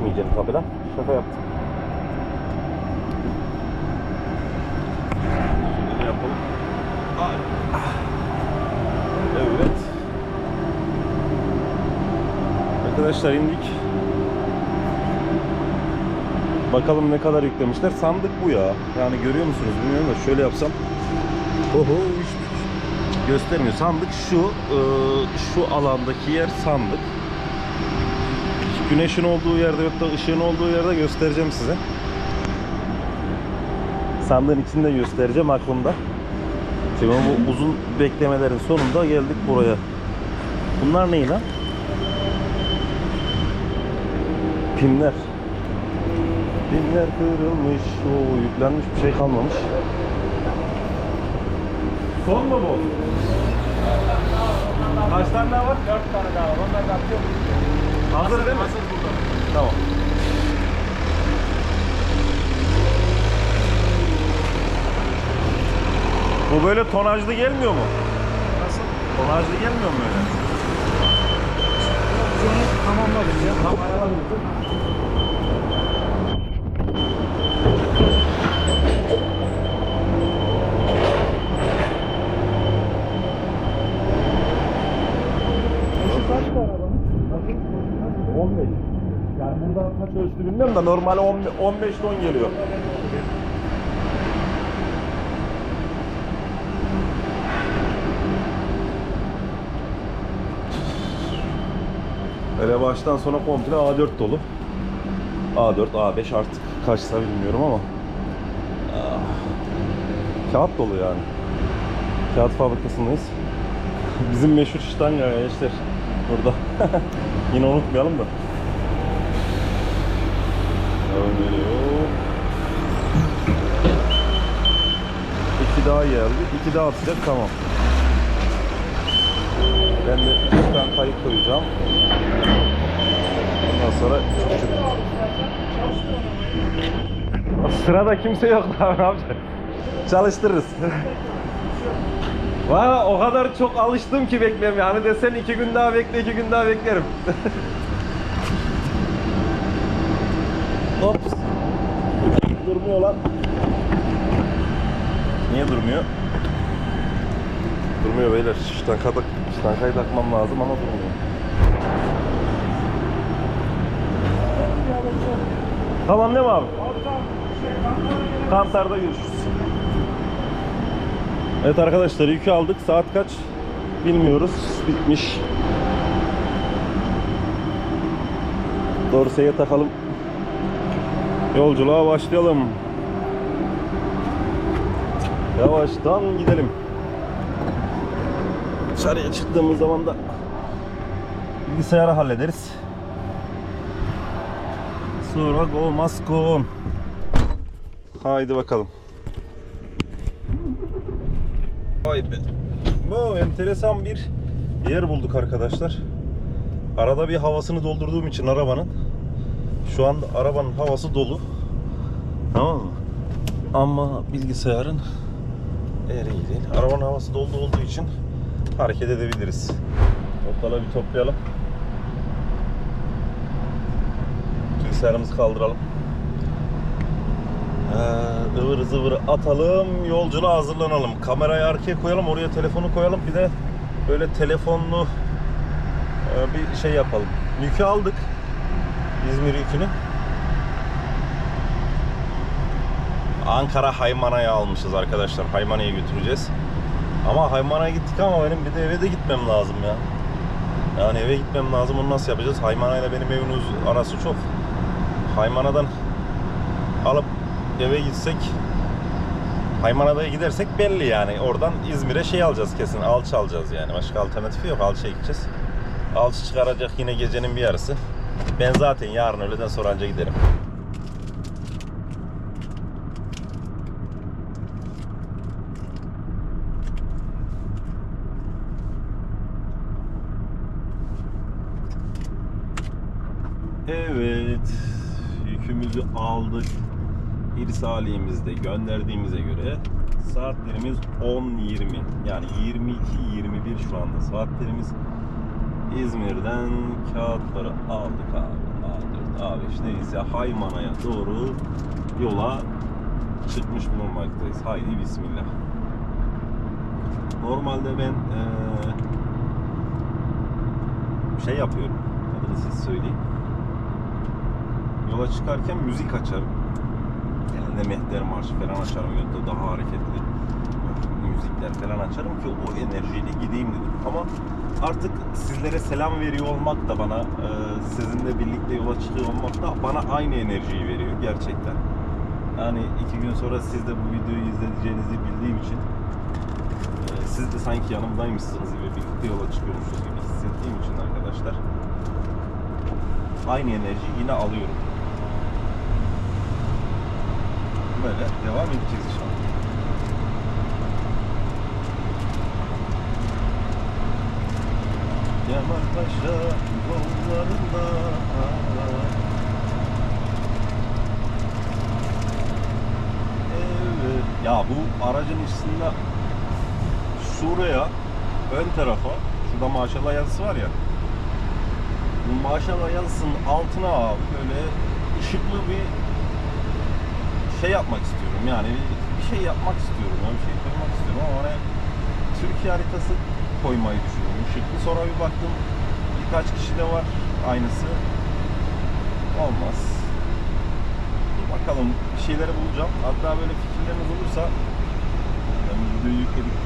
geçmeyeceğim tabi lan. Şaka yaptım. Şöyle yapalım. Evet. Arkadaşlar indik. Bakalım ne kadar yüklemişler. Sandık bu ya. Yani görüyor musunuz bilmiyorum da şöyle yapsam. Oho hiç göstermiyor. Sandık şu e, şu alandaki yer sandık. Güneşin olduğu yerde yok da ışığın olduğu yerde göstereceğim size. Sandığın içinde göstereceğim aklımda. Şimdi bu uzun beklemelerin sonunda geldik buraya. Bunlar ne lan? Pimler. Pimler kırılmış. O yüklenmiş bir şey kalmamış. Son mu bu? Kaç tane daha var? Dört tane daha var. Onlar da atıyor. Hazır değil mi? Hazır burada. Tamam. Bu böyle tonajlı gelmiyor mu? Nasıl? Tonajlı gelmiyor mu öyle? Biz onu tamamladık ya. Tam ayarladık. Yaşı kaç bu arabanın? Nasıl? 15. Yani burada kaç ölçtü bilmiyorum da normal 15 ton geliyor. Öyle baştan sona komple A4 dolu. A4, A5 artık kaçsa bilmiyorum ama. Ah. Kağıt dolu yani. Kağıt fabrikasındayız. Bizim meşhur Stanga gençler burada. Yine unutmayalım da. İki daha geldi. İki daha atacak tamam. Ben de tane kayık koyacağım. Ondan sonra Sırada kimse yok lan ne yapacağız? Çalıştırırız. Valla o kadar çok alıştım ki beklemeye. Hani desen iki gün daha bekle, iki gün daha beklerim. Durmuyor lan. Niye durmuyor? Durmuyor beyler. Ştankayı, tak ştankayı takmam lazım ama durmuyor. Tamam değil mi abi? Kantar'da görüşürüz. Evet arkadaşlar yükü aldık. Saat kaç? Bilmiyoruz. Bitmiş. Dorseye takalım. Yolculuğa başlayalım. Yavaştan gidelim. Dışarıya çıktığımız zaman da bilgisayarı hallederiz. Sonra go on. Haydi bakalım. Vay be. Bu enteresan bir yer bulduk arkadaşlar. Arada bir havasını doldurduğum için arabanın şu anda arabanın havası dolu. Tamam mı? Ama bilgisayarın eğer iyi değil. Arabanın havası dolu olduğu için hareket edebiliriz. Ortalığı bir toplayalım. Bilgisayarımızı kaldıralım. Ee, ıvır zıvır atalım, yolculuğa hazırlanalım. Kamerayı arkaya koyalım, oraya telefonu koyalım. Bir de böyle telefonlu e, bir şey yapalım. Yükü aldık. İzmir yükünü. Ankara Haymana'ya almışız arkadaşlar. Haymana'ya götüreceğiz. Ama Haymana'ya gittik ama benim bir de eve de gitmem lazım ya. Yani eve gitmem lazım. Onu nasıl yapacağız? Haymana ile benim evin uz- arası çok. Haymana'dan alıp eve gitsek Haymana'da gidersek belli yani. Oradan İzmir'e şey alacağız kesin. Alçı alacağız yani. Başka alternatifi yok. Alçı'ya gideceğiz. Alçı çıkaracak yine gecenin bir yarısı. Ben zaten yarın öğleden sonra anca giderim. Evet. Yükümüzü aldık. İrsaliyemizde gönderdiğimize göre saatlerimiz 10.20 yani 22.21 şu anda saatlerimiz İzmir'den kağıtları aldık abi aldık Abi işte neyse Haymana'ya doğru yola çıkmış bulunmaktayız. Haydi bismillah. Normalde ben eee, şey yapıyorum. Adını siz söyleyin. Yola çıkarken müzik açarım. Genelde Mehter Marşı falan açarım. Yolda daha hareketli müzikler falan açarım ki o enerjiyle gideyim dedim. Ama artık sizlere selam veriyor olmak da bana, e, sizinle birlikte yola çıkıyor olmak da bana aynı enerjiyi veriyor gerçekten. Yani iki gün sonra siz de bu videoyu izleyeceğinizi bildiğim için e, siz de sanki yanımdaymışsınız gibi birlikte yola çıkıyormuşuz gibi hissettiğim için arkadaşlar aynı enerjiyi yine alıyorum. Böyle devam edeceğiz inşallah. Kemal Paşa yollarında Evet. Ya bu aracın içinde şuraya ön tarafa şurada maşallah yazısı var ya. Bu maşallah yazısının altına böyle ışıklı bir şey yapmak istiyorum. Yani bir, şey yapmak istiyorum bir şey koymak istiyorum ama oraya Türkiye haritası koymayı düşünüyorum ışıklı sonra bir baktım birkaç kişi de var aynısı. Olmaz. Dur bakalım bir şeyleri bulacağım. Hatta böyle fikirleriniz olursa ben videoyu yükledim.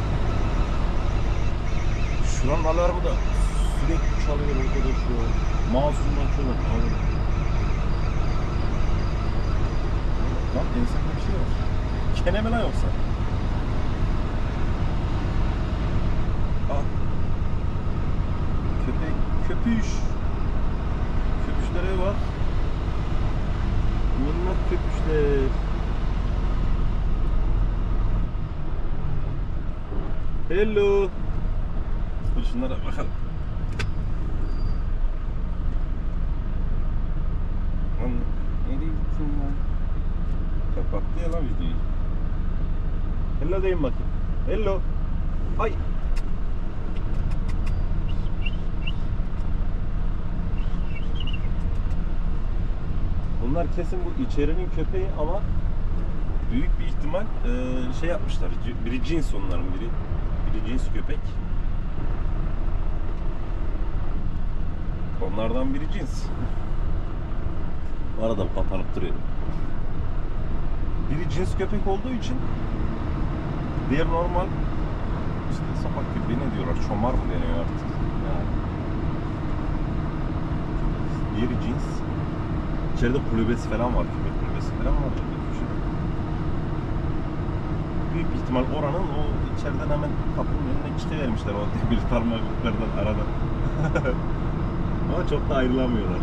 Şuranın alarmı da sürekli çalıyor arkadaş ya mouse'undan şöyle çalıyor Lan ensemde bir şey var. Kene mi lan yoksa? Ah. Köpek, köpüş. Köpüşlere bak. Minnak köpüşler. Hello. Dur şunlara bakalım. Lan nereye gittin lan? Kapattı ya lan videoyu. Hello deyin bakayım. Hello. Ay. Bunlar kesin bu içerinin köpeği ama büyük bir ihtimal eee, şey yapmışlar. Biri cins onların biri. Biri cins köpek. Onlardan biri cins. Bu arada kapanıp duruyor. Biri cins köpek olduğu için diğer normal işte sokak köpeği ne diyorlar? Çomar mı deniyor artık? Yani. Diğeri cins. İçeride kulübesi falan var. Köpek kulübesi falan var. Büyük ihtimal oranın o içeriden hemen kapının önüne çıkıvermişler o demir parmaklıklardan arada. Ama çok da ayrılamıyorlar.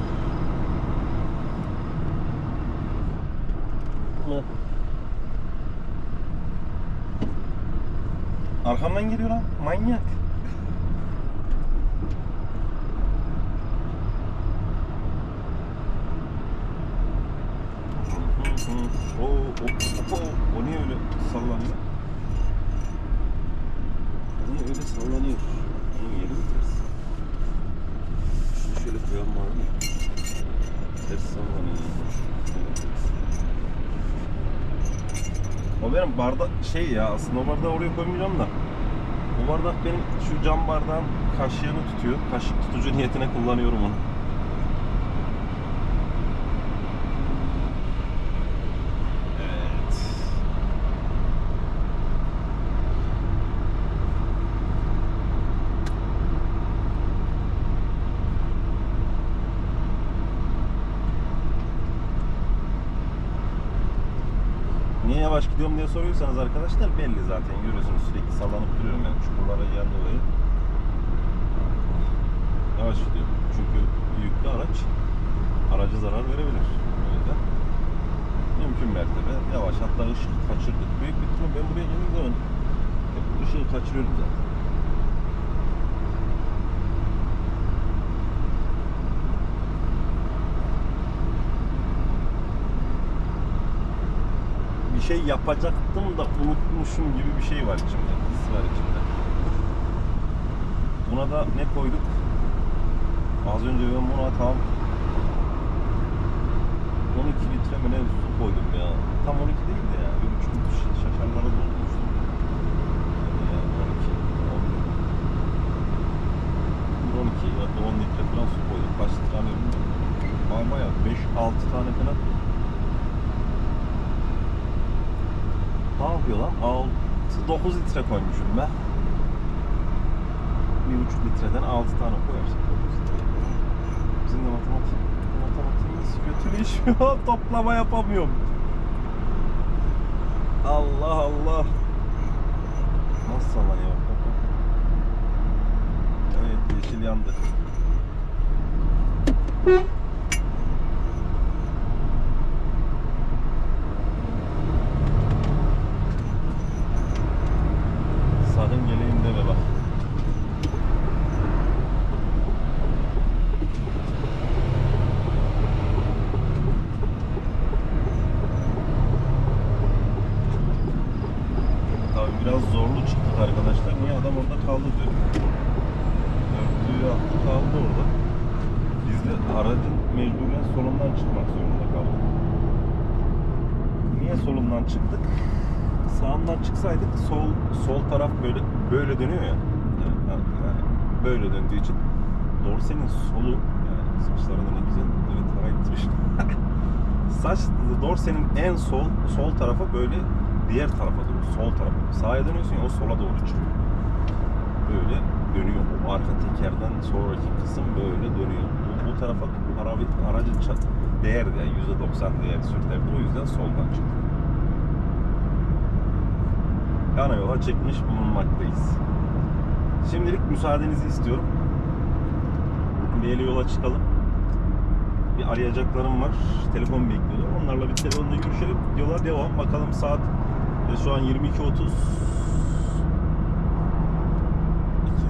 Arkamdan geliyor lan. Manyak. o, o, o, o niye öyle sallanıyor? O niye öyle sallanıyor? Onun yeri mi ters? Şunu şöyle koyalım abi. Ters sallanıyor. Evet. O benim bardak şey ya aslında o bardağı oraya koymayacağım da. Bu bardak benim şu cam bardağın kaşığını tutuyor. Kaşık tutucu niyetine kullanıyorum onu. Evet. Niye yavaş gidiyorum diye soruyorsanız arkadaşlar belli zaten görüyorsunuz sürekli sallanıp duruyorum yani çukurlara yer dolayı. Yavaş gidiyorum çünkü yüklü araç aracı zarar verebilir. O yüzden mümkün mertebe yavaş hatta ışık kaçırdık. Büyük bir ihtimal ben buraya geldiğim zaman ışığı kaçırıyorum zaten. Bir şey yapacaktım da unutmuşum gibi bir şey var içimde. His var içimde. Buna da ne koyduk? Az önce ben buna tam litre mi ne su koydum ya. Tam 12 değil de ya. Bir buçuk litre şaşarlara doldurmuştum. Yani 12, 11. 12 ya da 10 litre falan su koydum. Kaç hani bilmiyorum. Baya baya 5-6 tane falan. Ne yapıyor lan? 6-9 litre koymuşum ben. Bir buçuk litreden 6 tane koyarsın. Bizim de matematik, matematiğimiz kötüleşiyor. Toplama yapamıyorum. Allah Allah. Nasıl sallanıyor? Evet yeşil yandı. Sakın geleyim deme bak. Tabii biraz zorlu çıktık arkadaşlar. Niye adam orada kaldı diyor. Örtüyü attı kaldı orada. Biz de aracın mecburen solundan çıkmak zorunda kaldık. Niye solundan çıktık? Sağından çıksaydık sol sol taraf böyle böyle dönüyor ya. Yani, yani böyle döndüğü için dorsenin solu yani saçlarında ne güzel evet para gitmiş. Saç dorsenin en sol sol tarafa böyle diğer tarafa doğru sol tarafa. Sağa dönüyorsun ya o sola doğru çıkıyor. Böyle dönüyor. O arka tekerden sonraki kısım böyle dönüyor. Tarafa arabi, aracın çat, değer yani %90 değer sürterdi. O yüzden soldan çıktı. Yana yola çıkmış bulunmaktayız. Şimdilik müsaadenizi istiyorum. Ele yola çıkalım. Bir arayacaklarım var. Telefon bekliyorlar. Onlarla bir telefonda görüşelim. Yola devam. Bakalım saat e, şu an 22.30. 2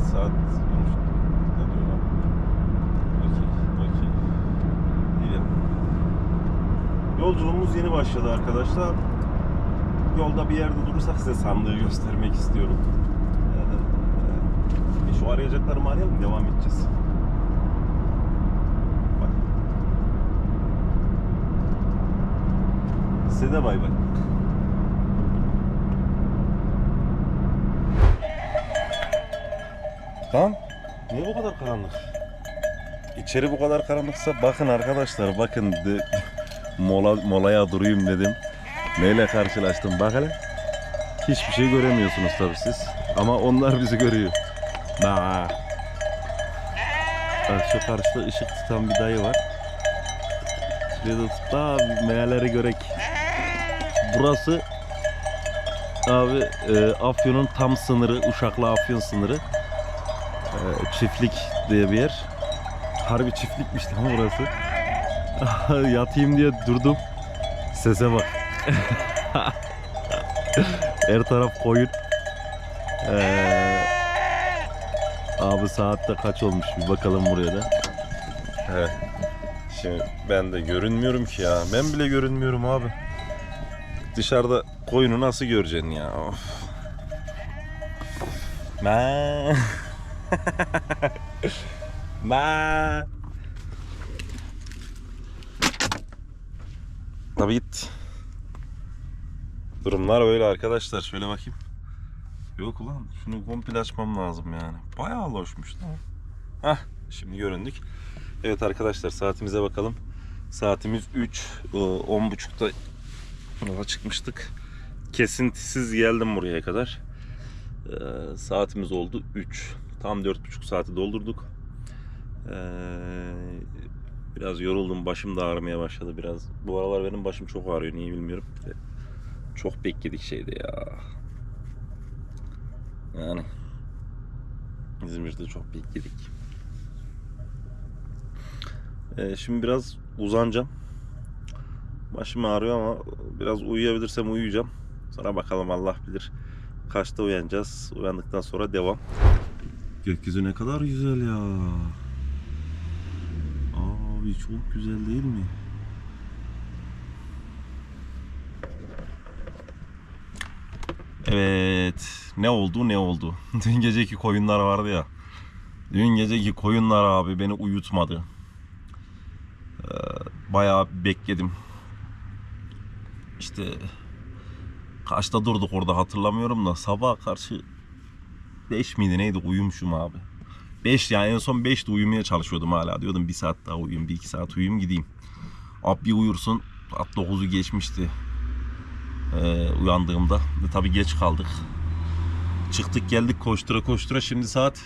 saat konuştuk. Ne diyorlar? Okey, okey. Gidelim. Yolculuğumuz yeni başladı arkadaşlar. Yolda bir yerde durursak size sandığı göstermek istiyorum. Ee, e, şu arayacaklarımı arayalım devam edeceğiz. Bak. Size de bay bay. Tamam. Niye bu kadar karanlık? İçeri bu kadar karanlıksa bakın arkadaşlar bakın de, mola molaya durayım dedim. Neyle karşılaştım bak hele. Hiçbir şey göremiyorsunuz tabii siz. Ama onlar bizi görüyor. Bak. Bak şu karşıda ışık tutan bir dayı var. Şuraya da tut meğerleri görek. Burası abi e, Afyon'un tam sınırı, Uşak'la Afyon sınırı. E, çiftlik diye bir yer. Harbi çiftlikmiş lan burası. Yatayım diye durdum. Sese bak. Her taraf koyun. Ee, abi saatte kaç olmuş bir bakalım buraya da. Evet. Şimdi ben de görünmüyorum ki ya. Ben bile görünmüyorum abi. Dışarıda koyunu nasıl göreceksin ya? Of. Ma. Ma. Tabii git. Durumlar böyle arkadaşlar. Şöyle bakayım. Yok ulan şunu komple açmam lazım yani. Bayağı loşmuş lan. Hah şimdi göründük. Evet arkadaşlar saatimize bakalım. Saatimiz 3. 10.30'da yola çıkmıştık. Kesintisiz geldim buraya kadar. Ee, saatimiz oldu 3. Tam 4.5 saati doldurduk. Ee, biraz yoruldum. Başım da ağrımaya başladı biraz. Bu aralar benim başım çok ağrıyor. Niye bilmiyorum. Çok bekledik şeyde ya. Yani İzmir'de çok bekledik. Ee, şimdi biraz uzanacağım. Başım ağrıyor ama biraz uyuyabilirsem uyuyacağım. Sonra bakalım Allah bilir kaçta uyanacağız. Uyandıktan sonra devam. Gökyüzü ne kadar güzel ya. Abi çok güzel değil mi? Evet. Ne oldu ne oldu? Dün geceki koyunlar vardı ya. Dün geceki koyunlar abi beni uyutmadı. Ee, bayağı bekledim. işte kaçta durduk orada hatırlamıyorum da sabah karşı 5 miydi neydi uyumuşum abi. 5 yani en son 5'te uyumaya çalışıyordum hala. Diyordum bir saat daha uyuyayım, bir iki saat uyuyayım gideyim. Abi bir uyursun. Saat 9'u geçmişti. Ee, uyandığımda. E, tabii geç kaldık. Çıktık geldik koştura koştura. Şimdi saat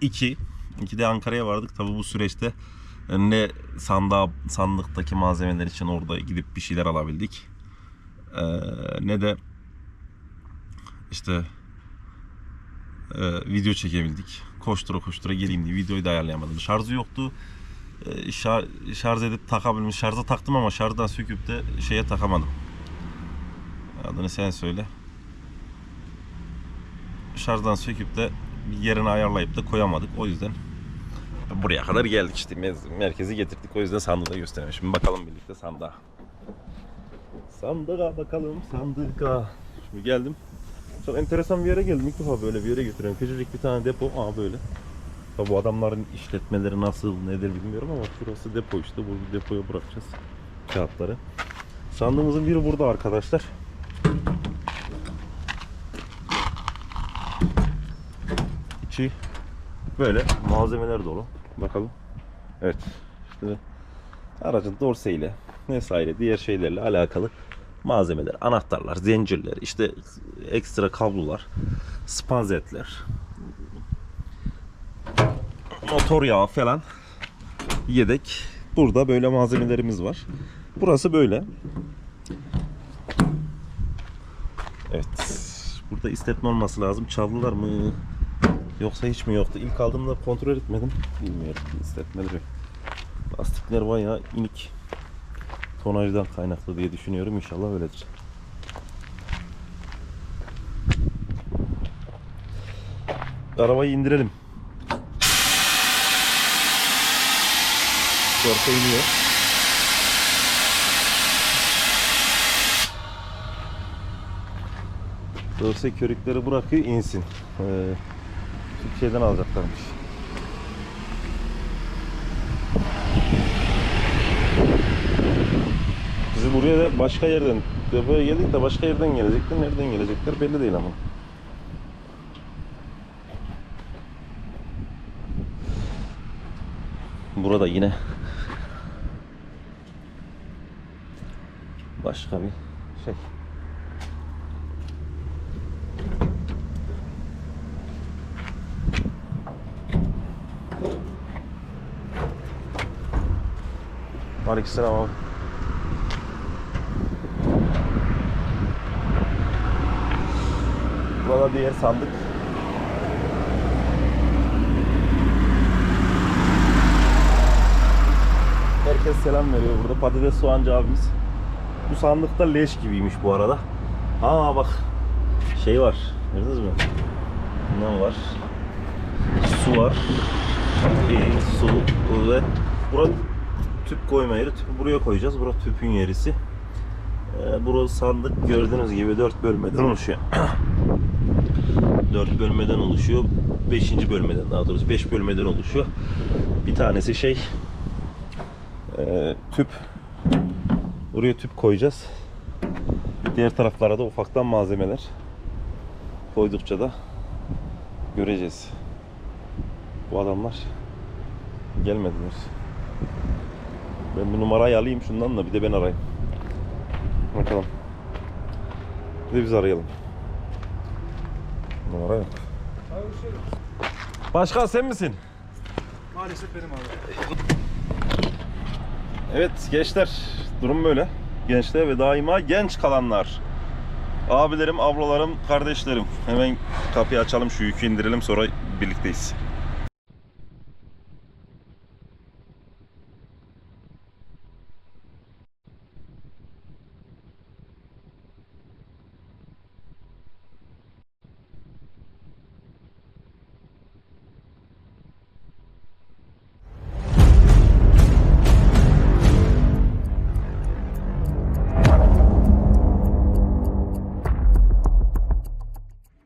2. 2'de Ankara'ya vardık. Tabii bu süreçte ne sandığa, sandıktaki malzemeler için orada gidip bir şeyler alabildik. Ee, ne de işte e, video çekebildik. Koştura koştura geleyim diye videoyu da ayarlayamadım. Şarjı yoktu. E, şar, şarj edip takabilmiş. Şarja taktım ama şarjdan söküp de şeye takamadım. Adını sen söyle. Şarjdan söküp de bir yerini ayarlayıp da koyamadık. O yüzden buraya kadar geldik işte. Merkezi getirdik. O yüzden sandığı da göstereyim. Şimdi bakalım birlikte sandığa. Sandığa bakalım sandığa. Şimdi geldim. Çok enteresan bir yere geldim. İlk defa böyle bir yere götürüyorum. Küçücük bir tane depo. Aa böyle. Tabi bu adamların işletmeleri nasıl nedir bilmiyorum ama şurası depo işte. Bu depoya bırakacağız kağıtları. Sandığımızın biri burada arkadaşlar. İçi böyle malzemeler dolu. Bakalım. Evet. İşte aracın dorseyle vesaire diğer şeylerle alakalı malzemeler, anahtarlar, zincirler, işte ekstra kablolar, spanzetler, motor yağı falan yedek. Burada böyle malzemelerimiz var. Burası böyle. Evet. Burada istetme olması lazım. Çaldılar mı? Yoksa hiç mi yoktu? İlk aldığımda kontrol etmedim. Bilmiyorum. İstetmeleri. Lastikler bayağı inik. Tonajdan kaynaklı diye düşünüyorum. İnşallah öyledir. Arabayı indirelim. Dorsa iniyor. Dorsa körükleri bırakıyor insin. Ee, Türkiye'den alacaklarmış. Buraya da başka yerden depoya geldik de başka yerden gelecekler. Nereden gelecekler belli değil ama. Burada yine başka bir şey. Aleykümselam abi. Burada diğer sandık. Herkes selam veriyor burada. Patates soğancı abimiz. Bu sandıkta leş gibiymiş bu arada. Aa bak şey var. Gördünüz mü? Ne var? Su var. Ee, su ve burada tüp koyma yeri. Tüpü buraya koyacağız. Burası tüpün yerisi. Ee, burası sandık gördüğünüz gibi 4 bölmeden oluşuyor. 4 bölmeden oluşuyor. 5. bölmeden daha doğrusu 5 bölmeden oluşuyor. Bir tanesi şey e, tüp. Buraya tüp koyacağız. Diğer taraflara da ufaktan malzemeler koydukça da göreceğiz. Bu adamlar gelmediler. Ben bu numarayı alayım şundan da bir de ben arayayım. Bakalım. Bir de biz arayalım. Numara yok. Başkan sen misin? Maalesef benim abi. Evet gençler durum böyle. Gençler ve daima genç kalanlar. Abilerim, ablalarım, kardeşlerim. Hemen kapıyı açalım şu yükü indirelim sonra birlikteyiz.